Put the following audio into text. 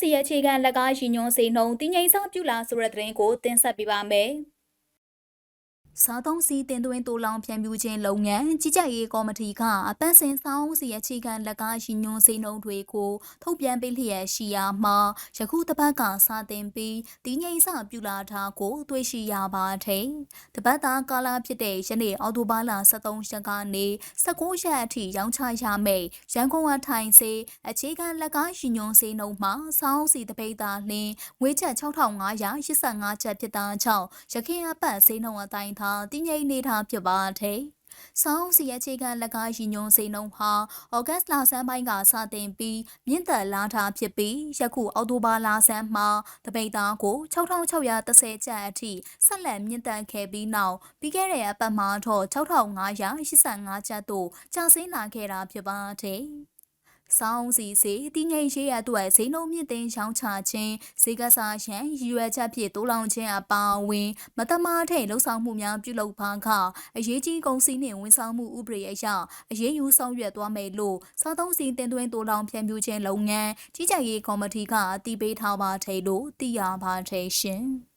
စီရဲ့အခြေခံလက်ကားရှင်ညွန်စေနှုံတင်းငိမ့်ဆောင်ပြုလာဆိုတဲ့သတင်းကိုတင်ဆက်ပေးပါမယ်။ စားသုံးစီတင်သွင်းတိုးလောင်ဖြန့်ဖြူးခြင်းလုပ်ငန်းကြီးကြပ်ရေးကော်မတီကအပန်းစင်ဆောင်စီအခြေခံလက်ကားရှင်ညွန်စေနှုံတွေကိုထုတ်ပြန်ပေးလျက်ရှိရာမှာယခုတစ်ပတ်ကစာတင်ပြီးတင်းငိမ့်ဆောင်ပြုလာတာကိုတွေ့ရှိရပါတယ်။တပတ်သားကာလဖြစ်တဲ့ယနေ့အောက်တိုဘာလ23ရက်ကနေ19ရက်အထိရောင်းချရမယ့်ရန်ကုန်အထိုင်စေအခြေခံလက်ကားရှင်ညွန်စေနှုံမှာစောင်းစီတပိတ်သားလင်းငွေချက်6585ချက်ဖြစ်တာကြောင့်ရခင်အပတ်စေနှုံအတိုင်းသာတည်ငြိမ်နေတာဖြစ်ပါတယ်။ဆောင်းစီရဲ့အခြေခံလက်ကားရင်ညွန်စိန်နှုံဟာဩဂတ်လဆန်းပိုင်းကစတင်ပြီးမြင့်တက်လာတာဖြစ်ပြီးယခုအောက်တိုဘာလဆန်းမှာတပိတ်သားကို6630ကျပ်အထိဆက်လက်မြင့်တက်ခဲ့ပြီးနောက်ပြီးခဲ့တဲ့အပတ်မှာတော့6585ကျပ်သို့ကျဆင်းလာခဲ့တာဖြစ်ပါတယ်။ စောင်းစီစီတင်းငိမ့်ရေးရအတွက်ဈေးနှုန်းမြင့်တင်ရောင်းချခြင်းဈေးကစားရန်ရည်ရွယ်ချက်ဖြင့်တိုးလောင်ခြင်းအပါအဝင် မတမားတဲ့လှုပ်ဆောင်မှုများပြုလုပ်ပါကအရေးကြီးကုန်စည်နှင့်ဝန်ဆောင်မှုဥပဒေအရအရေးယူဆောင်ရွက်သွားမယ်လို့စားသုံးစီတင်သွင်းတိုးလောင်ဖြန့်ဖြူးခြင်းလုပ်ငန်းကြီးကြပ်ရေးကော်မတီကအတည်ပြုထားပါတယ်လို့သိရပါတယ်ရှင်။